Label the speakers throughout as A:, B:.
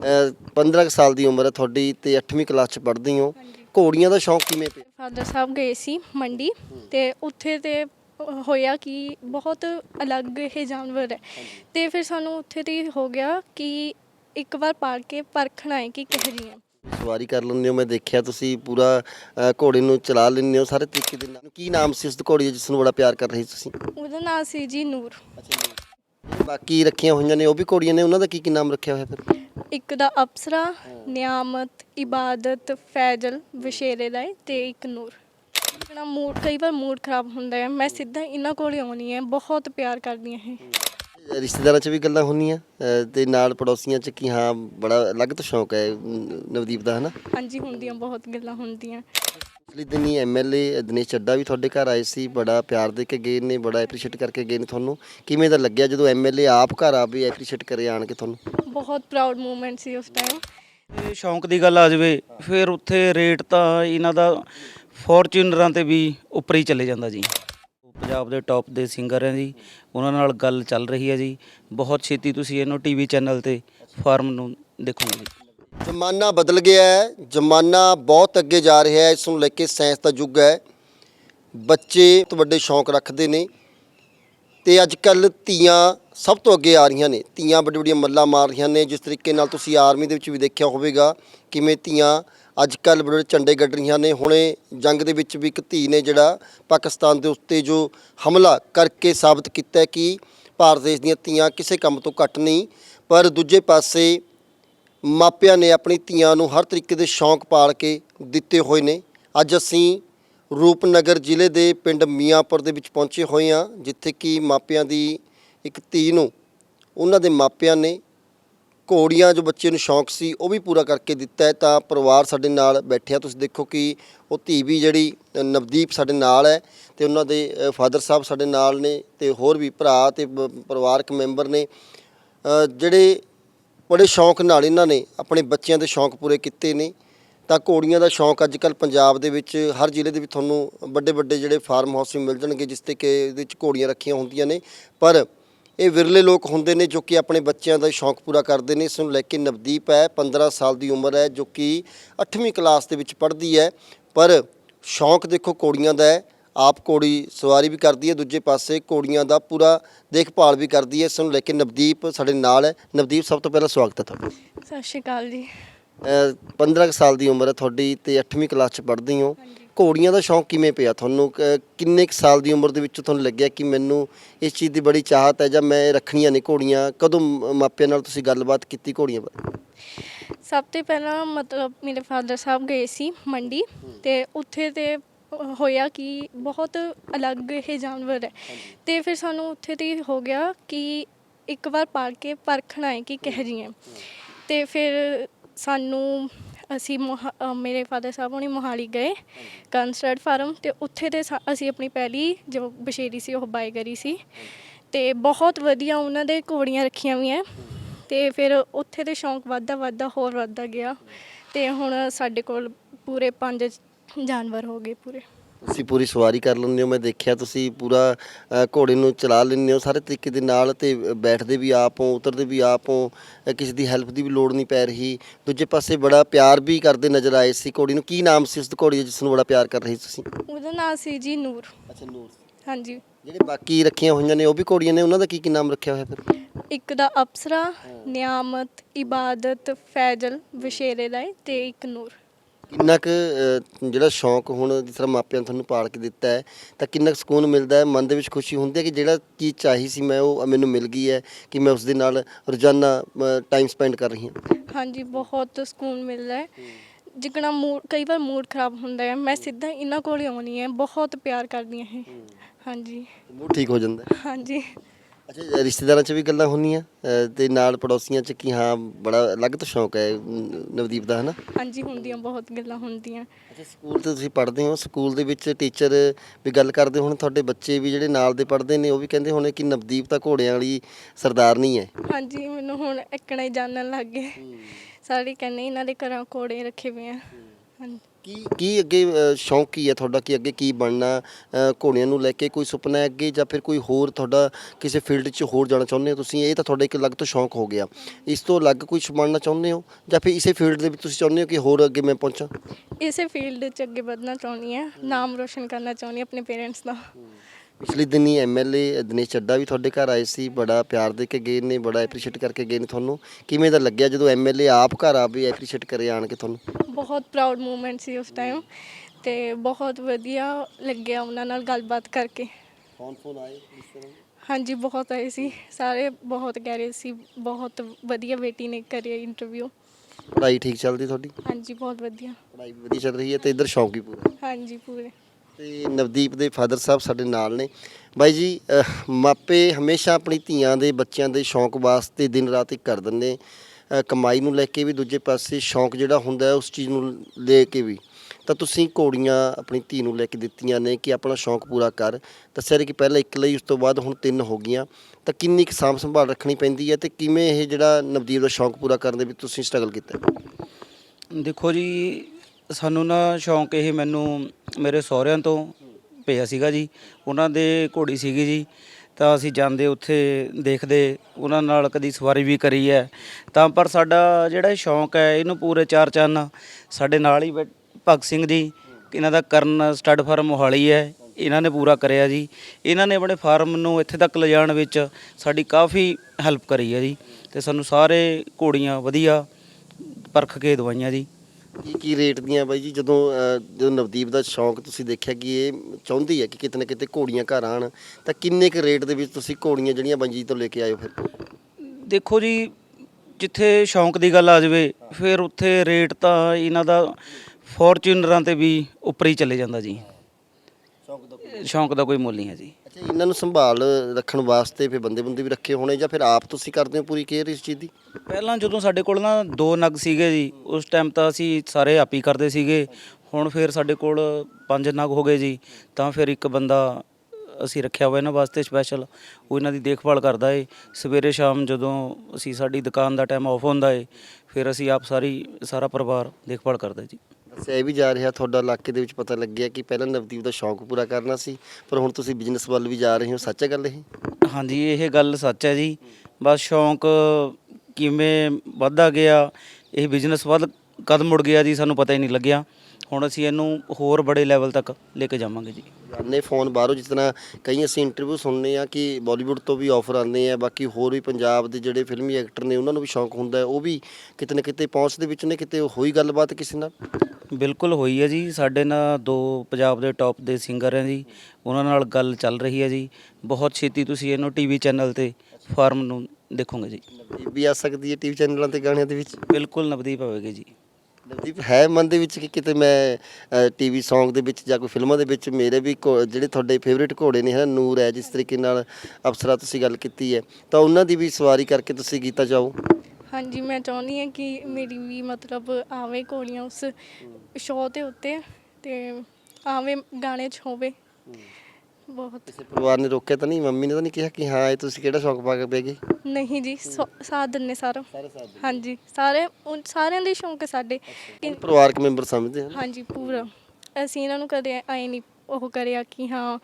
A: ਅਹ 15 ਕੁ ਸਾਲ ਦੀ ਉਮਰ ਹੈ ਤੁਹਾਡੀ ਤੇ 8ਵੀਂ ਕਲਾਸ ਚ ਪੜ੍ਹਦੀ ਹੋ। ਘੋੜੀਆਂ ਦਾ ਸ਼ੌਂਕ ਕਿਵੇਂ ਪਿਆ?
B: ਫਾਦਰ ਸਾਹਿਬ ਗਏ ਸੀ ਮੰਡੀ ਤੇ ਉੱਥੇ ਤੇ ਹੋਇਆ ਕਿ ਬਹੁਤ ਅਲੱਗ ਇਹ ਜਾਨਵਰ ਹੈ। ਤੇ ਫਿਰ ਸਾਨੂੰ ਉੱਥੇ ਤੇ ਹੋ ਗਿਆ ਕਿ ਇੱਕ ਵਾਰ ਪਾੜ ਕੇ ਪਰਖਣਾ ਹੈ ਕਿ ਕਿਹੋ ਜਿਹੀ ਹੈ
A: ਸਵਾਰੀ ਕਰ ਲੈਂਦੇ ਹੋ ਮੈਂ ਦੇਖਿਆ ਤੁਸੀਂ ਪੂਰਾ ਘੋੜੇ ਨੂੰ ਚਲਾ ਲੈਂਦੇ ਹੋ ਸਾਰੇ ਤਰੀਕੇ ਦੇ ਨਾਲ। ਕੀ ਨਾਮ ਸੀ ਉਸ ਘੋੜੀ ਦਾ ਜਿਸ ਨੂੰ ਬੜਾ ਪਿਆਰ ਕਰ ਰਹੀ ਸੀ ਤੁਸੀਂ?
B: ਉਹਦਾ ਨਾਂ ਸੀ ਜੀ ਨੂਰ।
A: ਬਾਕੀ ਰੱਖੀਆਂ ਹੋਈਆਂ ਨੇ ਉਹ ਵੀ ਘੋੜੀਆਂ ਨੇ ਉਹਨਾਂ ਦਾ ਕੀ ਕੀ ਨਾਮ ਰੱਖਿਆ ਹੋਇਆ ਫਿਰ?
B: ਇੱਕ ਦਾ ਅਪਸਰਾ ਨਿਆਮਤ ਇਬਾਦਤ ਫੈਜ਼ਲ ਵਿਸ਼ੇਰੇ ਦਾ ਹੈ ਤੇ ਇੱਕ ਨੂਰ। ਆਪਣਾ ਮੂਡ ਕਈ ਵਾਰ ਮੂਡ ਖਰਾਬ ਹੁੰਦਾ ਹੈ। ਮੈਂ ਸਿੱਧਾ ਇਹਨਾਂ ਕੋਲ ਹੀ ਆਉਣੀ ਹੈ। ਬਹੁਤ ਪਿਆਰ ਕਰਦੀਆਂ ਇਹ।
A: ਰਿਸ਼ਤੇਦਾਰਾਂ 'ਚ ਵੀ ਗੱਲਾਂ ਹੁੰਦੀਆਂ। ਤੇ ਨਾਲ ਪੜੋਸੀਆਂ 'ਚ ਕੀ ਹਾਂ ਬੜਾ ਅਲੱਗ ਤੋਂ ਸ਼ੌਂਕ ਹੈ ਨਵਦੀਪ ਦਾ ਹਨਾ?
B: ਹਾਂਜੀ ਹੁੰਦੀਆਂ ਬਹੁਤ ਗੱਲਾਂ ਹੁੰਦੀਆਂ।
A: ਪਿਛਲੇ ਦਿਨੀ ਐਮਐਲਏ ਦਿਨੇਸ਼ ਚੱਡਾ ਵੀ ਤੁਹਾਡੇ ਘਰ ਆਏ ਸੀ ਬੜਾ ਪਿਆਰ ਦੇ ਕੇ ਗਏ ਨੇ ਬੜਾ ਐਪਰੀਸ਼ੀਏਟ ਕਰਕੇ ਗਏ ਨੇ ਤੁਹਾਨੂੰ। ਕਿਵੇਂ ਦਾ ਲੱਗਿਆ ਜਦੋਂ ਐਮਐਲਏ ਆਪ ਘਰ ਆ ਵੀ ਐਪਰੀਸ਼ੀਏਟ ਕਰੇ ਆਣ ਕੇ ਤੁਹਾਨੂੰ?
B: ਬਹੁਤ ਪ੍ਰਾਊਡ ਮੂਮੈਂਟ ਸੀ ਉਸ ਟਾਈਮ
C: ਇਹ ਸ਼ੌਂਕ ਦੀ ਗੱਲ ਆ ਜਾਵੇ ਫਿਰ ਉੱਥੇ ਰੇਟ ਤਾਂ ਇਹਨਾਂ ਦਾ ਫੋਰਚੂਨਰਾਂ ਤੇ ਵੀ ਉੱਪਰ ਹੀ ਚੱਲੇ ਜਾਂਦਾ ਜੀ। ਪੰਜਾਬ ਦੇ ਟੌਪ ਦੇ ਸਿੰਗਰ ਹੈ ਜੀ ਉਹਨਾਂ ਨਾਲ ਗੱਲ ਚੱਲ ਰਹੀ ਹੈ ਜੀ। ਬਹੁਤ ਛੇਤੀ ਤੁਸੀਂ ਇਹਨੂੰ ਟੀਵੀ ਚੈਨਲ ਤੇ ਫਾਰਮ ਨੂੰ ਦੇਖੋਗੇ
A: ਜ਼ਮਾਨਾ ਬਦਲ ਗਿਆ ਹੈ, ਜ਼ਮਾਨਾ ਬਹੁਤ ਅੱਗੇ ਜਾ ਰਿਹਾ ਹੈ, ਇਸ ਨੂੰ ਲੈ ਕੇ ਸਾਇੰਸ ਦਾ ਯੁੱਗ ਹੈ। ਬੱਚੇ ਤੋਂ ਵੱਡੇ ਸ਼ੌਂਕ ਰੱਖਦੇ ਨੇ ਤੇ ਅੱਜ ਕੱਲ ਧੀਆਂ ਸਭ ਤੋਂ ਅੱਗੇ ਆ ਰਹੀਆਂ ਨੇ। ਧੀਆਂ ਵੱਡੀ ਵੱਡੀਆਂ ਮੱਲਾਂ ਮਾਰ ਰਹੀਆਂ ਨੇ। ਜਿਸ ਤਰੀਕੇ ਨਾਲ ਤੁਸੀਂ ਆਰਮੀ ਦੇ ਵਿੱਚ ਵੀ ਦੇਖਿਆ ਹੋਵੇਗਾ ਕਿਵੇਂ ਧੀਆਂ ਅੱਜ ਕੱਲ ਬੜੇ ਝੰਡੇ ਗੱਡ ਰਹੀਆਂ ਨੇ। ਹੁਣੇ ਜੰਗ ਦੇ ਵਿੱਚ ਵੀ ਇੱਕ ਧੀ ਨੇ ਜਿਹੜਾ ਪਾਕਿਸਤਾਨ ਦੇ ਉੱਤੇ ਜੋ ਹਮਲਾ ਕਰਕੇ ਸਾਬਤ ਕੀਤਾ ਕਿ ਭਾਰਤ ਦੇਸ਼ ਦੀਆਂ ਧੀਆਂ ਕਿਸੇ ਕੰਮ ਤੋਂ ਘੱਟ ਨਹੀਂ, ਪਰ ਦੂਜੇ ਪਾਸੇ ਮਾਪਿਆਂ ਨੇ ਆਪਣੀ ਧੀਆਂ ਨੂੰ ਹਰ ਤਰੀਕੇ ਦੇ ਸ਼ੌਂਕ ਪਾਲ ਕੇ ਦਿੱਤੇ ਹੋਏ ਨੇ। ਅੱਜ ਅਸੀਂ ਰੂਪਨਗਰ ਜ਼ਿਲ੍ਹੇ ਦੇ ਪਿੰਡ ਮੀਆਂਪੁਰ ਦੇ ਵਿੱਚ ਪਹੁੰਚੇ ਹੋਏ ਹਾਂ, ਜਿੱਥੇ ਕਿ ਮਾਪਿਆਂ ਦੀ ਇੱਕ ਧੀ ਨੂੰ ਉਹਨਾਂ ਦੇ ਮਾਪਿਆਂ ਨੇ ਘੋੜੀਆਂ ਜੋ ਬੱਚੇ ਨੂੰ ਸ਼ੌਂਕ ਸੀ, ਉਹ ਵੀ ਪੂਰਾ ਕਰਕੇ ਦਿੱਤਾ ਹੈ। ਤਾਂ ਪਰਿਵਾਰ ਸਾਡੇ ਨਾਲ ਬੈਠਿਆ। ਤੁਸੀਂ ਦੇਖੋ ਕਿ ਉਹ ਧੀ ਵੀ ਜਿਹੜੀ ਨਵਦੀਪ ਸਾਡੇ ਨਾਲ ਹੈ ਤੇ ਉਹਨਾਂ ਦੇ ਫਾਦਰ ਸਾਹਿਬ ਸਾਡੇ ਨਾਲ ਨੇ ਤੇ ਹੋਰ ਵੀ ਭਰਾ ਤੇ ਪਰਿਵਾਰਕ ਮੈਂਬਰ ਨੇ। ਜਿਹੜੇ ਬੜੇ ਸ਼ੌਂਕ ਨਾਲ ਇਹਨਾਂ ਨੇ ਆਪਣੇ ਬੱਚਿਆਂ ਦੇ ਸ਼ੌਂਕ ਪੂਰੇ ਕੀਤੇ ਨੇ। ਤਾਂ ਘੋੜੀਆਂ ਦਾ ਸ਼ੌਂਕ ਅੱਜ ਕੱਲ ਪੰਜਾਬ ਦੇ ਵਿੱਚ ਹਰ ਜ਼ਿਲ੍ਹੇ ਦੇ ਵਿੱਚ ਤੁਹਾਨੂੰ ਵੱਡੇ ਵੱਡੇ ਜਿਹੜੇ ਫਾਰਮ ਹਾਊਸ ਵੀ ਮਿਲ ਜਾਣਗੇ, ਜਿਸ ਤੇ ਕਿ ਇਹਦੇ ਵਿੱਚ ਘੋੜੀਆਂ ਰੱਖੀਆਂ ਹੁੰਦੀਆਂ ਨੇ। ਪਰ ਇਹ ਵਿਰਲੇ ਲੋਕ ਹੁੰਦੇ ਨੇ ਜੋ ਕਿ ਆਪਣੇ ਬੱਚਿਆਂ ਦਾ ਸ਼ੌਂਕ ਪੂਰਾ ਕਰਦੇ ਨੇ। ਇਸ ਨੂੰ ਲੈ ਕੇ ਨਵਦੀਪ ਹੈ 15 ਸਾਲ ਦੀ ਉਮਰ ਹੈ, ਜੋ ਕਿ 8ਵੀਂ ਕਲਾਸ ਦੇ ਵਿੱਚ ਪੜ੍ਹਦੀ ਹੈ। ਪਰ ਸ਼ੌਂਕ ਦੇਖੋ ਘੋੜੀਆਂ ਦਾ ਹੈ। ਆਪ ਘੋੜੀ ਸਵਾਰੀ ਵੀ ਕਰਦੀ ਹੈ ਦੂਜੇ ਪਾਸੇ ਘੋੜੀਆਂ ਦਾ ਪੂਰਾ ਦੇਖਭਾਲ ਵੀ ਕਰਦੀ ਹੈ। ਇਸ ਨੂੰ ਲੈ ਕੇ ਨਵਦੀਪ ਸਾਡੇ ਨਾਲ ਹੈ। ਨਵਦੀਪ ਸਭ ਤੋਂ ਪਹਿਲਾਂ ਸਵਾਗਤ ਹੈ ਤੁਹਾਡਾ।
B: ਸਤਿ ਸ਼੍ਰੀ ਅਕਾਲ ਜੀ।
A: ਅਹ 15 ਕੁ ਸਾਲ ਦੀ ਉਮਰ ਹੈ ਤੁਹਾਡੀ ਤੇ 8ਵੀਂ ਕਲਾਸ ਚ ਪੜ੍ਹਦੀ ਹੋ। ਘੋੜੀਆਂ ਦਾ ਸ਼ੌਂਕ ਕਿਵੇਂ ਪਿਆ ਤੁਹਾਨੂੰ? ਕ- ਕਿੰਨੇ ਕੁ ਸਾਲ ਦੀ ਉਮਰ ਦੇ ਵਿੱਚ ਤੁਹਾਨੂੰ ਲੱਗਿਆ ਕਿ ਮੈਨੂੰ ਇਸ ਚੀਜ਼ ਦੀ ਬੜੀ ਚਾਹਤ ਹੈ ਜਾਂ ਮੈਂ ਰੱਖਣੀਆਂ ਨੇ ਘੋੜੀਆਂ? ਕਦੋਂ ਮ- ਮਾਪਿਆਂ ਨਾਲ ਤੁਸੀਂ ਗੱਲਬਾਤ ਕੀਤੀ ਘੋੜੀਆਂ ਬਾਰੇ?
B: ਸਭ ਤੋਂ ਪਹਿਲਾਂ ਮਤਲਬ ਮੇਰੇ ਫਾਦਰ ਸਾਹਿਬ ਗਏ ਸੀ ਮੰਡੀ ਤੇ ਉੱਥੇ ਤੇ ਹੋਇਆ ਕਿ ਬਹੁਤ ਅਲੱਗ ਇਹ ਜਾਨਵਰ ਹੈ। ਤੇ ਫਿਰ ਸਾਨੂੰ ਉੱਥੇ ਤੇ ਹੋ ਗਿਆ ਕਿ ਇੱਕ ਵਾਰ ਪਾਲ ਕੇ ਪਰਖਣਾ ਹੈ ਕਿ ਕਿਹੋ ਜਿਹੀ ਹੈ। ਤੇ ਫਿਰ ਸਾਨੂੰ ਅਸੀਂ ਮੋਹਾ- ਅ, ਮੇਰੇ ਫਾਦਰ ਸਾਹਿਬ ਹੁਣੀ ਮੋਹਾਲੀ ਗਏ ਕੰਸਟਰਡ ਫਾਰਮ ਤੇ ਉੱਥੇ ਤੇ ਸਾ- ਅਸੀਂ ਆਪਣੀ ਪਹਿਲੀ ਜੋ ਬਸ਼ੇਰੀ ਸੀ ਉਹ ਬਾਈ ਕਰੀ ਸੀ। ਤੇ ਬਹੁਤ ਵਧੀਆ ਉਹਨਾਂ ਦੇ ਘੋੜੀਆਂ ਰੱਖੀਆਂ ਵੀ ਹੈ ਤੇ ਫਿਰ ਉੱਥੇ ਦੇ ਸ਼ੌਂਕ ਵੱਧਦਾ ਵੱਧਦਾ ਹੋਰ ਵੱਧਦਾ ਗਿਆ। ਤੇ ਹੁਣ ਸਾਡੇ ਕੋਲ ਪੂਰੇ ਪੰਜ ਜਾਨਵਰ ਹੋ ਗਏ ਪੂਰੇ।
A: ਤੁਸੀਂ ਪੂਰੀ ਸਵਾਰੀ ਕਰ ਲੈਂਦੇ ਹੋ ਮੈਂ ਦੇਖਿਆ ਤੁਸੀਂ ਪੂਰਾ ਅ, ਘੋੜੇ ਨੂੰ ਚਲਾ ਲੈਂਦੇ ਹੋ ਸਾਰੇ ਤਰੀਕੇ ਦੇ ਨਾਲ ਤੇ ਬੈਠਦੇ ਵੀ ਆਪ ਹੋ ਉਤਰਦੇ ਵੀ ਆਪ ਹੋ ਅ, ਕਿਸੇ ਦੀ ਹੈਲਪ ਦੀ ਵੀ ਲੋੜ ਨਹੀਂ ਪੈ ਰਹੀ। ਦੂਜੇ ਪਾਸੇ ਬੜਾ ਪਿਆਰ ਵੀ ਕਰਦੇ ਨਜ਼ਰ ਆਏ ਸੀ ਘੋੜੀ ਨੂੰ। ਕੀ ਨਾਮ ਸੀ ਉਸ ਘੋੜੀ ਦਾ ਜਿਸ ਨੂੰ ਬੜਾ ਪਿਆਰ ਕਰ ਰਹੀ ਸੀ ਤੁਸੀਂ?
B: ਉਹਦਾ ਨਾਂ ਸੀ ਜੀ ਨੂਰ।
A: ਅੱਛਾ ਨੂਰ।
B: ਹਾਂਜੀ।
A: ਜਿਹੜੇ ਬਾਕੀ ਰੱਖੀਆਂ ਹੋਈਆਂ ਨੇ ਉਹ ਵੀ ਘੋੜੀਆਂ ਨੇ ਉਹਨਾਂ ਦਾ ਕੀ ਕੀ ਨਾਮ ਰੱਖਿਆ ਹੋਇਆ ਫਿਰ?
B: ਇੱਕ ਦਾ ਅਪਸਰਾ ਨਿਆਮਤ ਇਬਾਦਤ ਫੈਜ਼ਲ ਵਿਸ਼ੇਰੇ ਦਾ ਹੈ ਤੇ ਇੱਕ ਨੂਰ।
A: ਕਿੰਨਾ ਕੁ ਅ, ਜਿਹੜਾ ਸ਼ੌਂਕ ਹੁਣ ਜਿਸ ਤਰ੍ਹਾਂ ਮਾਪਿਆਂ ਨੇ ਤੁਹਾਨੂੰ ਪਾਲ ਕੇ ਦਿੱਤਾ ਹੈ ਤਾਂ ਕਿੰਨਾ ਕੁ ਸਕੂਨ ਮਿਲਦਾ ਹੈ? ਮਨ ਦੇ ਵਿੱਚ ਖੁਸ਼ੀ ਹੁੰਦੀ ਹੈ ਕਿ ਜਿਹੜਾ ਚੀਜ਼ ਚਾਹੀ ਸੀ ਮੈਂ ਉਹ ਮੈਨੂੰ ਮਿਲ ਗਈ ਹੈ ਕਿ ਮੈਂ ਉਸ ਦੇ ਨਾਲ ਰੋਜ਼ਾਨਾ ਟਾਈਮ ਸਪੈਂਡ ਕਰ ਰਹੀ ਹਾਂ?
B: ਹਾਂਜੀ ਬਹੁਤ ਸਕੂਨ ਮਿਲਦਾ ਹੈ। ਜਿਕਣਾ ਮੂਡ ਕਈ ਵਾਰ ਮੂਡ ਖਰਾਬ ਹੁੰਦਾ ਹੈ। ਮੈਂ ਸਿੱਧਾ ਇਹਨਾਂ ਕੋਲ ਹੀ ਆਉਣੀ ਹੈ। ਬਹੁਤ ਪਿਆਰ ਕਰਦੀਆਂ ਇਹ। ਹਾਂਜੀ।
A: ਮੂਡ ਠੀਕ ਹੋ ਜਾਂਦਾ ਹੈ?
B: ਹਾਂਜੀ।
A: ਅੱਛਾ ਰਿਸ਼ਤੇਦਾਰਾਂ 'ਚ ਵੀ ਗੱਲਾਂ ਹੁੰਦੀਆਂ ਤੇ ਨਾਲ ਪੜੋਸੀਆਂ 'ਚ ਕਿ ਹਾਂ ਬੜਾ ਅਲੱਗ ਤੋਂ ਸ਼ੌਂਕ ਹੈ ਨਵਦੀਪ ਦਾ ਹਨਾ?
B: ਹਾਂਜੀ ਹੁੰਦੀਆਂ ਬਹੁਤ ਗੱਲਾਂ ਹੁੰਦੀਆਂ।
A: ਅੱਛਾ ਸਕੂਲ ਤੇ ਤੁਸੀਂ ਪੜ੍ਹਦੇ ਹੋ ਸਕੂਲ ਦੇ ਵਿੱਚ ਟੀਚਰ ਵੀ ਗੱਲ ਕਰਦੇ ਹੁਣ ਤੁਹਾਡੇ ਬੱਚੇ ਵੀ ਜਿਹੜੇ ਨਾਲ ਦੇ ਪੜ੍ਹਦੇ ਨੇ ਉਹ ਵੀ ਕਹਿੰਦੇ ਹੋਣੇ ਕਿ ਨਵਦੀਪ ਤਾਂ ਘੋੜਿਆਂ ਵਾਲੀ ਸਰਦਾਰਨੀ ਹੈ।
B: ਹਾਂਜੀ ਮੈਨੂੰ ਹੁਣ ਇੱਕਣਾ ਹੀ ਜਾਣਨ ਲੱਗ ਗਏ ਸਾਰੇ ਕਹਿੰਦੇ ਇਹਨਾਂ ਦੇ ਘਰਾਂ ਕੋੜੇ ਰੱਖੇ ਹੋਏ ਆ। ਹਾਂਜੀ।
A: ਕੀ ਕੀ ਅੱਗੇ ਅ, ਸ਼ੌਂਕ ਕੀ ਹੈ ਤੁਹਾਡਾ? ਕਿ ਅੱਗੇ ਕੀ ਬਣਨਾ? ਅ, ਘੋੜਿਆਂ ਨੂੰ ਲੈ ਕੇ ਕੋਈ ਸੁਪਨਾ ਹੈ ਅੱਗੇ ਜਾਂ ਫਿਰ ਕੋਈ ਹੋਰ ਤੁਹਾਡਾ ਕਿਸੇ ਫੀਲਡ 'ਚ ਹੋਰ ਜਾਣਾ ਚਾਹੁੰਦੇ ਹੋ ਤੁਸੀਂ? ਇਹ ਤਾਂ ਤੁਹਾਡਾ ਇੱਕ ਅਲੱਗ ਤੋਂ ਸ਼ੌਂਕ ਹੋ ਗਿਆ। ਇਸ ਤੋਂ ਅਲੱਗ ਕੁਝ ਬਣਨਾ ਚਾਹੁੰਦੇ ਹੋ? ਜਾਂ ਫਿਰ ਇਸੇ ਫੀਲਡ ਦੇ ਵਿੱਚ ਤੁਸੀਂ ਚਾਹੁੰਦੇ ਹੋ ਕਿ ਹੋਰ ਅੱਗੇ ਮੈਂ ਪਹੁੰਚਾਂ?
B: ਇਸੇ ਫੀਲਡ 'ਚ ਅੱਗੇ ਵਧਣਾ ਚਾਹੁੰਦੀ ਹਾਂ ਨਾਮ ਰੋਸ਼ਨ ਕਰਨਾ ਚਾਹੁੰਦੀ ਹਾਂ ਆਪਣੇ ਪੇਰੈਂਟਸ ਦਾ।
A: ਪਿਛਲੇ ਦਿਨੀ ਐਮਐਲਏ ਦਿਨੇਸ਼ ਚੱਡਾ ਵੀ ਤੁਹਾਡੇ ਘਰ ਆਏ ਸੀ ਬੜਾ ਪਿਆਰ ਦੇ ਕੇ ਗਏ ਨੇ ਬੜਾ ਐਪਰੀਸ਼ੀਏਟ ਕਰਕੇ ਗਏ ਨੇ ਤੁਹਾਨੂੰ। ਕਿਵੇਂ ਦਾ ਲੱਗਿਆ ਜਦੋਂ ਐਮਐਲਏ ਆਪ ਘਰ ਆ ਵੀ ਐਪਰੀਸ਼ੀਏਟ ਕਰੇ ਆਣ ਕੇ ਤੁਹਾਨੂੰ?
B: ਬਹੁਤ ਪ੍ਰਾਊਡ ਮੂਮੈਂਟ ਸੀ ਉਸ ਟਾਈਮ ਤੇ ਬਹੁਤ ਵਧੀਆ ਲੱਗਿਆ ਉਹਨਾਂ ਨਾਲ ਗੱਲਬਾਤ ਕਰਕੇ।
A: ਫੋਨ ਫੋਨ ਆਏ ਇਸ ਤਰ੍ਹਾਂ?
B: ਹਾਂਜੀ ਬਹੁਤ ਆਏ ਸੀ। ਸਾਰੇ ਬਹੁਤ ਕਹਿ ਰਹੇ ਸੀ ਬਹੁਤ ਵਧੀਆ ਬੇਟੀ ਨੇ ਕਰਿਆ ਇੰਟਰਵਿਊ
A: ਪੜ੍ਹਾਈ ਠੀਕ ਚੱਲਦੀ ਤੁਹਾਡੀ?
B: ਹਾਂਜੀ ਬਹੁਤ ਵਧੀਆ।
A: ਪੜ੍ਹਾਈ ਵੀ ਵਧੀਆ ਚੱਲ ਰਹੀ ਹੈ ਤੇ ਇੱਧਰ ਸ਼ੌਂਕ ਪੂਰਾ
B: ਹਾਂਜੀ ਪੂਰੇ।
A: ਤੇ ਨਵਦੀਪ ਦੇ ਫਾਦਰ ਸਾਹਿਬ ਸਾਡੇ ਨਾਲ ਨੇ। ਬਾਈ ਜੀ ਅਹ, ਮਾਪੇ ਹਮੇਸ਼ਾ ਆਪਣੀ ਧੀਆਂ ਦੇ ਬੱਚਿਆਂ ਦੇ ਸ਼ੌਂਕ ਵਾਸਤੇ ਦਿਨ ਰਾਤ ਇੱਕ ਕਰ ਦਿੰਦੇ ਅਹ, ਕਮਾਈ ਨੂੰ ਲੈ ਕੇ ਵੀ ਦੂਜੇ ਪਾਸੇ ਸ਼ੌਂਕ ਜਿਹੜਾ ਹੁੰਦਾ ਹੈ ਉਸ ਚੀਜ਼ ਨੂੰ ਲੈ ਕੇ ਵੀ। ਤਾਂ ਤੁਸੀਂ ਘੋੜੀਆਂ ਆਪਣੀ ਧੀ ਨੂੰ ਲੈ ਕੇ ਦਿੱਤੀਆਂ ਨੇ ਕਿ ਆਪਣਾ ਸ਼ੌਂਕ ਪੂਰਾ ਕਰ। ਦੱਸਿਆ ਰਿਹਾ ਕਿ ਪਹਿਲਾਂ ਇੱਕ ਲਈ ਉਸ ਤੋਂ ਬਾਅਦ ਹੁਣ ਤਿੰਨ ਹੋ ਗਈਆਂ। ਤਾਂ ਕਿੰਨੀ ਕੁ ਸਾਂਭ ਸੰਭਾਲ ਰੱਖਣੀ ਪੈਂਦੀ ਹੈ ਤੇ ਕਿਵੇਂ ਇਹ ਜਿਹੜਾ ਨਵਦੀਪ ਦਾ ਸ਼ੌਂਕ ਪੂਰਾ ਕਰਨ ਦੇ ਵਿੱਚ ਤੁਸੀਂ ਸਟਰਗਲ ਕੀਤਾ?
C: ਦੇਖੋ ਜੀ ਸਾਨੂੰ ਨਾ ਸ਼ੌਂਕ ਇਹ ਮੈਨੂੰ ਮੇਰੇ ਸਹੁਰਿਆਂ ਤੋਂ ਪਿਆ ਸੀਗਾ ਜੀ। ਉਹਨਾਂ ਦੇ ਘੋੜੀ ਸੀਗੀ ਜੀ। ਤਾਂ ਅਸੀਂ ਜਾਂਦੇ ਉੱਥੇ ਦੇਖਦੇ, ਉਹਨਾਂ ਨਾਲ ਕਦੀ ਸਵਾਰੀ ਵੀ ਕਰੀ ਹੈ। ਤਾਂ ਪਰ ਸਾਡਾ ਜਿਹੜਾ ਸ਼ੌਂਕ ਹੈ, ਇਹਨੂੰ ਪੂਰੇ ਚਾਰ ਚੰਨ ਸਾਡੇ ਨਾਲ ਹੀ ਬੈ- ਭਗਤ ਸਿੰਘ ਜੀ, ਇਹਨਾਂ ਦਾ ਕਰਨ ਸਟੱਡ ਫਾਰਮ ਮੋਹਾਲੀ ਹੈ। ਇਹਨਾਂ ਨੇ ਪੂਰਾ ਕਰਿਆ ਜੀ। ਇਹਨਾਂ ਨੇ ਆਪਣੇ ਫਾਰਮ ਨੂੰ ਇੱਥੇ ਤੱਕ ਲਿਜਾਣ ਵਿੱਚ ਸਾਡੀ ਕਾਫੀ ਹੈਲਪ ਕਰੀ ਹੈ ਜੀ। ਤੇ ਸਾਨੂੰ ਸਾਰੇ ਘੋੜੀਆਂ ਵਧੀਆ ਪਰਖ ਕੇ ਦਵਾਈਆਂ ਜੀ।
A: ਕੀ ਕੀ ਰੇਟ ਦੀਆਂ ਬਾਈ ਜੀ? ਜਦੋਂ ਅਹ, ਜਦੋਂ ਨਵਦੀਪ ਦਾ ਸ਼ੌਂਕ ਤੁਸੀਂ ਦੇਖਿਆ ਕਿ ਇਹ ਚਾਹੁੰਦੀ ਹੈ ਕਿ ਕਿਤੇ ਨਾ ਕਿਤੇ ਘੋੜੀਆਂ ਘਰ ਆਣ ਤਾਂ ਕਿੰਨੇ ਕੁ ਰੇਟ ਦੇ ਵਿੱਚ ਤੁਸੀਂ ਘੋੜੀਆਂ ਜਿਹੜੀਆਂ ਬੰਜੀ ਤੋਂ ਲੈ ਕੇ ਆਏ ਹੋ ਫਿਰ?
C: ਦੇਖੋ ਜੀ ਜਿੱਥੇ ਸ਼ੌਂਕ ਦੀ ਗੱਲ ਆ ਜਾਵੇ ਫਿਰ ਉੱਥੇ ਰੇਟ ਤਾਂ ਇਹਨਾਂ ਦਾ ਫੋਰਚੂਨਰਾਂ ਤੇ ਵੀ ਉੱਪਰ ਹੀ ਚੱਲੇ ਜਾਂਦਾ ਜੀ।
A: ਸ਼ੌਂਕ ਦਾ
C: ਸ਼ੌਂਕ ਦਾ ਕੋਈ ਮੁੱਲ ਨਹੀਂ ਹੈ ਜੀ।
A: ਇਹਨਾਂ ਨੂੰ ਸੰਭਾਲ ਰੱਖਣ ਵਾਸਤੇ ਫਿਰ ਬੰਦੇ ਬੰਦੇ ਵੀ ਰੱਖੇ ਹੋਣੇ ਜਾਂ ਫਿਰ ਆਪ ਤੁਸੀਂ ਕਰਦੇ ਹੋ ਪੂਰੀ ਕੇਅਰ ਇਸ ਚੀਜ਼ ਦੀ?
C: ਪਹਿਲਾਂ ਜਦੋਂ ਸਾਡੇ ਕੋਲ ਨਾ ਦੋ ਨਗ ਸੀਗੇ ਜੀ, ਉਸ ਟਾਈਮ ਤਾਂ ਅਸੀਂ ਸਾਰੇ ਆਪ ਹੀ ਕਰਦੇ ਸੀਗੇ। ਹੁਣ ਫਿਰ ਸਾਡੇ ਕੋਲ ਪੰਜ ਨਗ ਹੋ ਗਏ ਜੀ, ਤਾਂ ਫਿਰ ਇੱਕ ਬੰਦਾ ਅਸੀਂ ਰੱਖਿਆ ਹੋਇਆ ਇਹਨਾਂ ਵਾਸਤੇ ਸਪੈਸ਼ਲ ਉਹ ਇਹਨਾਂ ਦੀ ਦੇਖਭਾਲ ਕਰਦਾ ਏ। ਸਵੇਰੇ ਸ਼ਾਮ ਜਦੋਂ ਅਸੀਂ ਸਾਡੀ ਦੁਕਾਨ ਦਾ ਟਾਈਮ ਆਫ ਹੁੰਦਾ ਏ, ਫਿਰ ਅਸੀਂ ਆਪ ਸਾਰੀ, ਸਾਰਾ ਪਰਿਵਾਰ ਦੇਖਭਾਲ ਕਰਦਾ ਜੀ।
A: ਦੱਸਿਆ ਇਹ ਵੀ ਜਾ ਰਿਹਾ ਤੁਹਾਡਾ ਇਲਾਕੇ ਦੇ ਵਿੱਚ ਪਤਾ ਲੱਗਿਆ ਕਿ ਪਹਿਲਾਂ ਨਵਦੀਪ ਦਾ ਸ਼ੌਂਕ ਪੂਰਾ ਕਰਨਾ ਸੀ ਪਰ ਹੁਣ ਤੁਸੀਂ ਬਿਜ਼ਨਸ ਵੱਲ ਵੀ ਜਾ ਰਹੇ ਹੋ ਸੱਚ ਹੈ ਗੱਲ ਇਹ?
C: ਹਾਂਜੀ ਇਹ ਗੱਲ ਸੱਚ ਹੈ ਜੀ। ਬਸ ਸ਼ੌਂਕ ਕਿਵੇਂ ਵੱਧਦਾ ਗਿਆ ਇਹ ਬਿਜ਼ਨਸ ਵੱਧ ਕਦ ਮੁੜ ਗਿਆ ਜੀ ਸਾਨੂੰ ਪਤਾ ਹੀ ਨਹੀਂ ਲੱਗਿਆ। ਹੁਣ ਅਸੀਂ ਇਹਨੂੰ ਹੋਰ ਬੜੇ ਲੈਵਲ ਤੱਕ ਲੈ ਕੇ ਜਾਵਾਂਗੇ ਜੀ।
A: ਆਨੇ ਫੋਨ ਬਾਹਰੋਂ ਜਿਸ ਤਰ੍ਹਾਂ ਕਈ ਅਸੀਂ ਇੰਟਰਵਿਊ ਸੁਣਨੇ ਆ ਕਿ ਬਾਲੀਵੁੱਡ ਤੋਂ ਵੀ ਆਫਰ ਆਉਂਦੇ ਆ ਬਾਕੀ ਹੋਰ ਵੀ ਪੰਜਾਬ ਦੇ ਜਿਹੜੇ ਫਿਲਮੀ ਐਕਟਰ ਨੇ ਉਹਨਾਂ ਨੂੰ ਵੀ ਸ਼ੌਂਕ ਹੁੰਦਾ ਉਹ ਵੀ ਕਿਤੇ ਨਾ ਕਿਤੇ ਪਹੁੰਚ ਦੇ ਵਿੱਚ ਨੇ ਕਿਤੇ ਹੋਈ ਗੱਲਬਾਤ ਕਿਸੇ ਨਾਲ?
C: ਬਿਲਕੁਲ ਹੋਈ ਹੈ ਜੀ। ਸਾਡੇ ਨਾਲ ਦੋ ਪੰਜਾਬ ਦੇ ਟੌਪ ਦੇ ਸਿੰਗਰ ਹੈ ਜੀ। ਉਹਨਾਂ ਨਾਲ ਗੱਲ ਚੱਲ ਰਹੀ ਹੈ ਜੀ। ਬਹੁਤ ਛੇਤੀ ਤੁਸੀਂ ਇਹਨੂੰ ਟੀਵੀ ਚੈਨਲ ਤੇ ਫਾਰਮ ਨੂੰ ਦੇਖੋਗੇ ਜੀ।
A: ਨਵਦੀਪ ਵੀ ਆ ਸਕਦੀ ਹੈ ਟੀਵੀ ਚੈਨਲਾਂ ਤੇ ਗਾਣਿਆਂ ਦੇ ਵਿੱਚ?
C: ਬਿਲਕੁਲ ਨਵਦੀਪ ਹੋਵੇਗੀ ਜੀ।
A: ਨਵਦੀਪ ਹੈ ਮਨ ਦੇ ਵਿੱਚ ਕਿ ਕਿਤੇ ਮੈਂ ਟੀਵੀ Song ਦੇ ਵਿੱਚ ਜਾਂ ਕੋਈ ਫਿਲਮਾਂ ਦੇ ਵਿੱਚ ਮੇਰੇ ਵੀ ਘੋ- ਜਿਹੜੇ ਤੁਹਾਡੇ ਫੇਵਰੇਟ ਘੋੜੇ ਨੇ ਹੈ ਨਾ ਨੂਰ ਹੈ ਜਿਸ ਤਰੀਕੇ ਨਾਲ ਅਪਸਰਾ ਤੁਸੀਂ ਗੱਲ ਕੀਤੀ ਹੈ। ਤਾਂ ਉਹਨਾਂ ਦੀ ਵੀ ਸਵਾਰੀ ਕਰਕੇ ਤੁਸੀਂ ਗੀਤਾ ਚਾਹੋ?
B: ਹਾਂਜੀ ਮੈਂ ਚਾਹੁੰਦੀ ਹਾਂ ਕਿ ਮੇਰੀ ਵੀ ਮਤਲਬ ਆਵੇ ਘੋੜੀਆਂ ਉਸ ਸ਼ੋਅ ਦੇ ਉੱਤੇ ਤੇ ਆਵੇ ਗਾਣੇ 'ਚ ਹੋਵੇ। ਬਹੁਤ।
A: ਕਿਸੇ ਪਰਿਵਾਰ ਨੇ ਰੋਕਿਆ ਤਾਂ ਨਹੀਂ? ਮੰਮੀ ਨੇ ਤਾਂ ਨਹੀਂ ਕਿਹਾ ਕਿ ਹਾਂ ਇਹ ਤੁਸੀਂ ਕਿਹੜਾ ਸ਼ੌਂਕ ਪਾ ਕੇ ਬਹਿ ਗਏ?
B: ਨਹੀਂ ਜੀ ਸੋ- ਸਾਥ ਦਿੰਨੇ ਸਾਰਾ।
A: ਸਾਰੇ ਸਾਥ
B: ਹਾਂਜੀ ਸਾਰੇ ਉਨ- ਸਾਰਿਆਂ ਦੇ ਸ਼ੌਂਕ ਸਾਡੇ। ਕਿ-
A: ਪਰਿਵਾਰਕ ਮੈਂਬਰ ਸਮਝਦੇ ਹਨ
B: ਹਾਂਜੀ ਪੂਰਾ। ਅਸੀਂ ਇਹਨਾਂ ਨੂੰ ਕਦੇ ਆਏ ਨਹੀਂ ਉਹ ਕਰਿਆ ਕਿ ਹਾਂ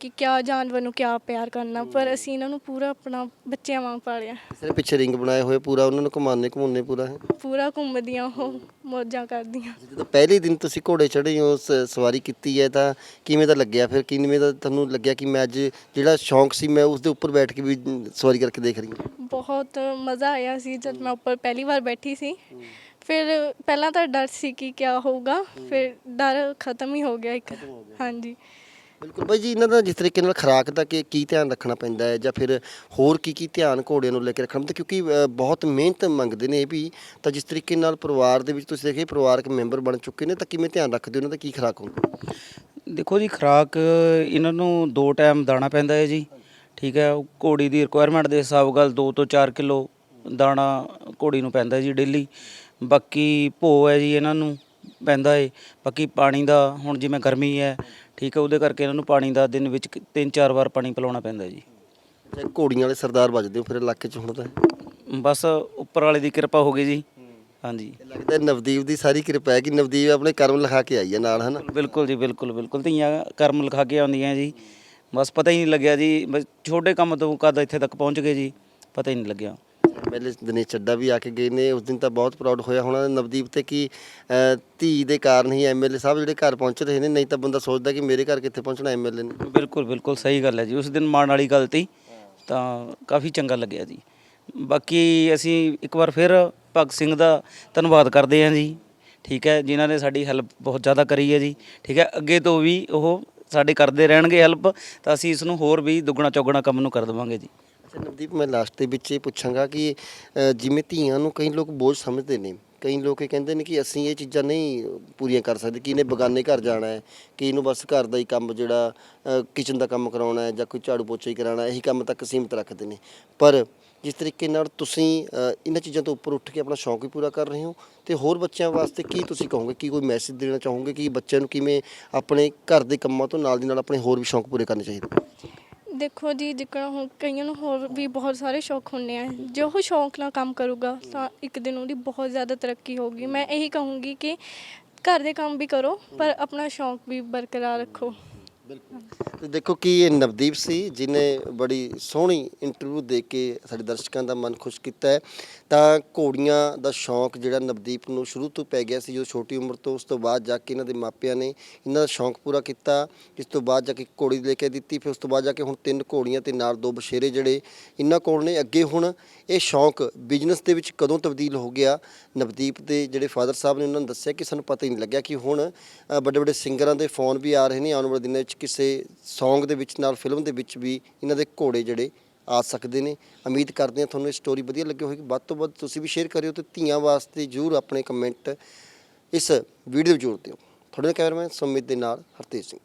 B: ਕਿ ਕਿਆ ਜਾਨਵਰ ਨੂੰ ਕਿਆ ਪਿਆਰ ਕਰਨਾ ਪਰ ਅਸੀਂ ਇਹਨਾਂ ਨੂੰ ਪੂਰਾ ਆਪਣਾ ਬੱਚਿਆਂ ਵਾਂਗ ਪਾਲਿਆ।
A: ਨੇ ਪਿੱਛੇ ਰਿੰਗ ਬਣਾਏ ਹੋਏ ਪੂਰਾ ਉਹਨਾਂ ਨੂੰ ਘੁਮਾਉਂਦੇ ਘੁਮਾਉਂਦੇ ਪੂਰਾ ਹੈ?
B: ਪੂਰਾ ਘੁੰਮਦੀਆਂ ਉਹ ਮੌਜਾਂ ਕਰਦੀਆਂ।
A: ਜਦੋਂ ਪਹਿਲੇ ਦਿਨ ਤੁਸੀਂ ਘੋੜੇ ਚੜ੍ਹੇ ਹੋ ਸ- ਸਵਾਰੀ ਕੀਤੀ ਹੈ ਤਾਂ ਕਿਵੇਂ ਦਾ ਲੱਗਿਆ? ਫਿਰ ਕਿਵੇਂ ਦਾ ਤੁਹਾਨੂੰ ਲੱਗਿਆ ਕਿ ਮੈਂ ਅੱਜ ਜਿਹੜਾ ਸ਼ੌਂਕ ਸੀ ਮੈਂ ਉਸ ਦੇ ਉੱਪਰ ਬੈਠ ਕੇ ਵੀ ਸਵਾਰੀ ਕਰਕੇ ਦੇਖ ਰਹੀ ਹਾਂ?
B: ਬਹੁਤ ਮਜ਼ਾ ਆਇਆ ਸੀ ਜਦ ਮੈਂ ਉੱਪਰ ਪਹਿਲੀ ਵਾਰ ਬੈਠੀ ਸੀ। ਫਿਰ ਪਹਿਲਾਂ ਤਾਂ ਡਰ ਸੀ ਕਿ ਕਿਆ ਹੋਊਗਾ ਫਿਰ ਡਰ ਖਤਮ ਹੀ ਹੋ ਗਿਆ ਇੱਕ। ਹਾਂਜੀ।
A: ਬਿਲਕੁਲ। ਬਾਈ ਜੀ ਇਹਨਾਂ ਦਾ ਜਿਸ ਤਰੀਕੇ ਨਾਲ ਖੁਰਾਕ ਦਾ ਕਿ ਕੀ ਧਿਆਨ ਰੱਖਣਾ ਪੈਂਦਾ ਹੈ ਜਾਂ ਫਿਰ ਹੋਰ ਕੀ ਕੀ ਧਿਆਨ ਘੋੜਿਆਂ ਨੂੰ ਲੈ ਕੇ ਰੱਖਣਾ ਪੈਂਦਾ? ਕਿਉਂਕਿ ਅ, ਬਹੁਤ ਮਿਹਨਤ ਮੰਗਦੇ ਨੇ ਇਹ ਵੀ। ਤਾਂ ਜਿਸ ਤਰੀਕੇ ਨਾਲ ਪਰਿਵਾਰ ਦੇ ਵਿੱਚ ਤੁਸੀਂ ਦੇਖੇ ਪਰਿਵਾਰਕ ਮੈਂਬਰ ਬਣ ਚੁੱਕੇ ਨੇ ਤਾਂ ਕਿਵੇਂ ਧਿਆਨ ਰੱਖਦੇ ਹੋ? ਉਹਨਾਂ ਦਾ ਕੀ ਖੁਰਾਕ ਹੁੰਦਾ
C: ਦੇਖੋ ਜੀ ਖੁਰਾਕ ਇਹਨਾਂ ਨੂੰ ਦੋ ਟਾਈਮ ਦਾਣਾ ਪੈਂਦਾ ਹੈ ਜੀ। ਠੀਕ ਹੈ ਉਹ ਘੋੜੀ ਦੀ ਰਿਕੁਆਇਰਮੈਂਟ ਦੇ ਹਿਸਾਬ ਨਾਲ 2 ਤੋਂ 4 ਕਿਲੋ ਦਾਣਾ ਘੋੜੀ ਨੂੰ ਪੈਂਦਾ ਜੀ ਡੇਲੀ। ਬਾਕੀ ਭੋ ਹੈ ਜੀ ਇਹਨਾਂ ਨੂੰ ਪੈਂਦਾ ਹੈ ਬਾਕੀ ਪਾਣੀ ਦਾ ਹੁਣ ਜਿਵੇਂ ਗਰਮੀ ਹੈ ਠੀਕ ਹੈ ਉਹਦੇ ਕਰਕੇ ਇਹਨਾਂ ਨੂੰ ਪਾਣੀ ਦਾ ਦਿਨ ਵਿੱਚ 3-4 ਵਾਰ ਪਾਣੀ ਪਿਲਾਉਣਾ ਪੈਂਦਾ ਜੀ।
A: ਜਾਂ ਘੋੜੀਆਂ ਵਾਲੇ ਸਰਦਾਰ ਵੱਜਦੇ ਹੋ ਫਿਰ ਇਲਾਕੇ 'ਚ ਹੁਣ ਤਾਂ?
C: ਬਸ ਉੱਪਰ ਵਾਲੇ ਦੀ ਕਿਰਪਾ ਹੋ ਗਈ ਜੀ। ਹਾਂਜੀ।
A: ਲੱਗਦਾ ਹੈ ਨਵਦੀਪ ਦੀ ਸਾਰੀ ਕਿਰਪਾ ਹੈ ਕਿ ਨਵਦੀਪ ਆਪਣੇ ਕਰਮ ਲਿਖਾ ਕੇ ਆਈ ਹੈ ਨਾਲ ਹਨਾ?
C: ਬਿਲਕੁਲ ਜੀ ਬਿਲਕੁਲ ਬਿਲਕੁਲ। ਧੀਆਂ ਕਰਮ ਲਿਖਾ ਕੇ ਆਉਂਦੀਆਂ ਜੀ। ਬਸ ਪਤਾ ਹੀ ਨਹੀਂ ਲੱਗਿਆ ਜੀ। ਬਸ ਛੋਟੇ ਕੰਮ ਤੋਂ ਕਦ ਇੱਥੇ ਤੱਕ ਪਹੁੰਚ ਗਏ ਜੀ ਪਤਾ ਹੀ ਨਹੀਂ ਲੱਗਿਆ।
A: ਪਹਿਲੇ ਦਿਨੇਸ਼ ਚੱਡਾ ਵੀ ਆ ਕੇ ਗਏ ਨੇ ਉਸ ਦਿਨ ਤਾਂ ਬਹੁਤ ਪ੍ਰਾਊਡ ਹੋਇਆ ਹੋਣਾ ਨਵਦੀਪ ਤੇ ਕਿ ਅਹ, ਧੀ ਦੇ ਕਾਰਨ ਹੀ ਐਮਐਲਏ ਸਾਹਿਬ ਜਿਹੜੇ ਘਰ ਪਹੁੰਚ ਰਹੇ ਨੇ ਨਹੀਂ ਤਾਂ ਬੰਦਾ ਸੋਚਦਾ ਕਿ ਮੇਰੇ ਘਰ ਕਿੱਥੇ ਪਹੁੰਚਣਾ ਐਮਐਲਏ ਨੇ।
C: ਬਿਲਕੁਲ ਬਿਲਕੁਲ ਸਹੀ ਗੱਲ ਹੈ ਜੀ ਉਸ ਦਿਨ ਮਾਣ ਵਾਲੀ ਗੱਲ ਤੀ ਤਾਂ ਕਾਫੀ ਚੰਗਾ ਲੱਗਿਆ ਜੀ। ਬਾਕੀ ਅਸੀਂ ਇੱਕ ਵਾਰ ਫਿਰ ਭਗਤ ਸਿੰਘ ਦਾ ਧੰਨਵਾਦ ਕਰਦੇ ਹਾਂ ਜੀ ਠੀਕ ਹੈ ਜਿਨ੍ਹਾਂ ਨੇ ਸਾਡੀ ਹੈਲਪ ਬਹੁਤ ਜ਼ਿਆਦਾ ਕਰੀ ਹੈ ਜੀ ਠੀਕ ਹੈ ਅੱਗੇ ਤੋਂ ਵੀ ਉਹ ਸਾਡੇ ਕਰਦੇ ਰਹਿਣਗੇ ਹੈਲਪ ਤਾਂ ਅਸੀਂ ਇਸ ਨੂੰ ਹੋਰ ਵੀ ਦੁੱਗਣਾ ਚੌਗਣਾ ਕੰਮ ਨੂੰ ਕਰ ਦੇਵਾਂਗੇ ਜੀ।
A: ਅੱਛਾ ਨਵਦੀਪ ਮੈਂ ਲਾਸਟ ਦੇ ਵਿੱਚ ਇਹ ਪੁੱਛਾਂਗਾ ਕਿ ਅਹ, ਜਿਵੇਂ ਧੀਆਂ ਨੂੰ ਕਈ ਲੋਕ ਬੋਝ ਸਮਝਦੇ ਨੇ ਕਈ ਲੋਕ ਇਹ ਕਹਿੰਦੇ ਨੇ ਕਿ ਅਸੀਂ ਇਹ ਚੀਜ਼ਾਂ ਨਹੀਂ ਪੂਰੀਆਂ ਕਰ ਸਕਦੇ ਕਿ ਇਹਨੇ ਬਗਾਨੇ ਘਰ ਜਾਣਾ ਹੈ ਕਿ ਇਹਨੂੰ ਬਸ ਘਰ ਦਾ ਹੀ ਕੰਮ ਜਿਹੜਾ ਕਿਚਨ ਦਾ ਕੰਮ ਕਰਾਉਣਾ ਹੈ ਜਾਂ ਕੋਈ ਝਾੜੂ ਪੋਚਾ ਹੀ ਕਰਾਉਣਾ ਹੈ, ਇਹੀ ਕੰਮ ਤੱਕ ਸੀਮਿਤ ਰੱਖਦੇ ਨੇ। ਪਰ ਜਿਸ ਤਰੀਕੇ ਨਾਲ ਤੁਸੀਂ ਅਹ, ਇਹਨਾਂ ਚੀਜ਼ਾਂ ਤੋਂ ਉੱਪਰ ਉੱਠ ਕੇ ਆਪਣਾ ਸ਼ੌਂਕ ਵੀ ਪੂਰਾ ਕਰ ਰਹੇ ਹੋ ਤੇ ਹੋਰ ਬੱਚਿਆਂ ਵਾਸਤੇ ਕੀ ਤੁਸੀਂ ਕਹੋਗੇ ਕੀ ਕੋਈ ਮੈਸੇਜ ਦੇਣਾ ਚਾਹੋਗੇ ਕਿ ਬੱਚਿਆਂ ਨੂੰ ਕਿਵੇਂ ਆਪਣੇ ਘਰ ਦੇ ਕੰਮਾਂ ਤੋਂ ਨਾਲ ਦੀ ਨਾਲ ਆਪਣੇ ਹੋਰ ਵੀ ਸ਼ੌਂਕ ਪੂਰੇ ਕਰਨੇ ਚਾਹੀਦੇ
B: ਦੇਖੋ ਜੀ, ਜਿੱਕਣਾ ਹੁਣ ਕਈਆਂ ਨੂੰ ਹੋਰ ਵੀ ਬਹੁਤ ਸਾਰੇ ਸ਼ੌਕ ਹੁੰਦੇ ਆ। ਜੇ ਉਹ ਸ਼ੌਕ ਨਾਲ ਕੰਮ ਕਰੂਗਾ, ਤਾਂ ਇੱਕ ਦਿਨ ਉਹਦੀ ਬਹੁਤ ਜ਼ਿਆਦਾ ਤਰੱਕੀ ਹੋਊਗੀ। ਮੈਂ ਇਹੀ ਕਹੂੰਗੀ ਕਿ ਘਰ ਦੇ ਕੰਮ ਵੀ ਕਰੋ, ਪਰ ਆਪਣਾ ਸ਼ੌਕ ਵੀ ਬਰਕਰਾਰ ਰੱਖੋ।
A: ਤੇ ਦੇਖੋ ਕਿ ਇਹ ਨਵਦੀਪ ਸੀ, ਜਿਨੇ ਬੜੀ ਸੋਹਣੀ ਇੰਟਰਵਿਊ ਦੇ ਕੇ ਸਾਡੇ ਦਰਸ਼ਕਾਂ ਦਾ ਮਨ ਖੁਸ਼ ਕੀਤਾ ਹੈ। ਤਾਂ ਘੋੜੀਆਂ ਦਾ ਸ਼ੌਂਕ ਜਿਹੜਾ ਨਵਦੀਪ ਨੂੰ ਸ਼ੁਰੂ ਤੋਂ ਪੈ ਗਿਆ ਸੀ, ਜਦੋਂ ਛੋਟੀ ਉਮਰ ਤੋਂ ਉਸ ਤੋਂ ਬਾਅਦ ਜਾ ਕੇ ਇਹਨਾਂ ਦੇ ਮਾਪਿਆਂ ਨੇ ਇਹਨਾਂ ਦਾ ਸ਼ੌਂਕ ਪੂਰਾ ਕੀਤਾ, ਇਸ ਤੋਂ ਬਾਅਦ ਜਾ ਕੇ ਘੋੜੀ ਲੈ ਕੇ ਦਿੱਤੀ, ਫਿਰ ਉਸ ਤੋਂ ਬਾਅਦ ਜਾ ਕੇ ਹੁਣ ਤਿੰਨ ਘੋੜੀਆਂ ਤੇ ਨਾਲ ਦੋ ਬਸ਼ੇਰੇ ਜਿਹੜੇ ਇਹਨਾਂ ਕੋਲ ਨੇ। ਅੱਗੇ ਹੁਣ ਇਹ ਸ਼ੌਂਕ ਬਿਜ਼ਨਸ ਦੇ ਵਿੱਚ ਕਦੋਂ ਤਬਦੀਲ ਹੋ ਗਿਆ? ਨਵਦੀਪ ਦੇ ਜਿਹੜੇ ਫਾਦਰ ਸਾਹਿਬ ਨੇ ਉਹਨਾਂ ਨੂੰ ਦੱਸਿਆ ਕਿ ਸਾਨੂੰ ਪਤਾ ਹੀ ਨਹੀਂ ਲੱਗਿਆ ਕਿ ਹੁਣ ਵੱਡੇ ਵੱਡੇ ਸਿੰਗਰਾਂ ਦੇ ਫੋਨ ਵੀ ਆ ਰਹੇ ਨੇ, ਆਉਣ ਵਾਲੇ ਦਿਨਾਂ ਵਿੱਚ ਕਿਸੇ Song ਦੇ ਵਿੱਚ ਨਾਲ ਫਿਲਮ ਦੇ ਵਿੱਚ ਵੀ ਇਹਨਾਂ ਦੇ ਘੋੜੇ ਜਿਹੜੇ ਆ ਸਕਦੇ ਨੇ। ਉਮੀਦ ਕਰਦੇ ਹਾਂ ਤੁਹਾਨੂੰ ਇਹ ਸਟੋਰੀ ਵਧੀਆ ਲੱਗੀ ਹੋਵੇਗੀ ਵੱਧ ਤੋਂ ਵੱਧ ਤੁਸੀਂ ਵੀ ਸ਼ੇਅਰ ਕਰਿਓ ਤੇ ਧੀਆਂ ਵਾਸਤੇ ਜਰੂਰ ਆਪਣੇ ਕਮੈਂਟ ਇਸ ਵੀਡੀਓ ਵਿੱਚ ਜੋੜ ਦਿਓ। ਤੁਹਾਡੇ ਨਾਲ ਕੈਮਰਾਮੈਨ ਸੁਮਿਤ ਦੇ ਨਾਲ ਹਰਤੇਜ ਸਿੰਘ।